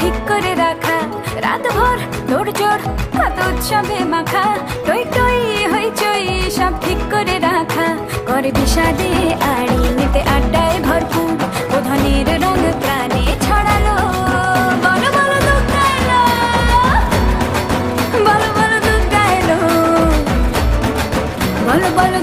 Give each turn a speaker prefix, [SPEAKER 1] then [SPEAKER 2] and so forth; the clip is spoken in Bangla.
[SPEAKER 1] ঠিক করে রাখা। রাত ভর জোর কত উৎসবে মাখা। টই টই, হই চই, সব ঠিক করে রাখা। করে বিষাদে আড়ি নিতে আড্ডায় ভরপুর। প্রধানের রং প্রাণে ছড়ালো। বলো বলো দুগ্গা এলো বলো বলো দুগ্গা এলো বলো বলো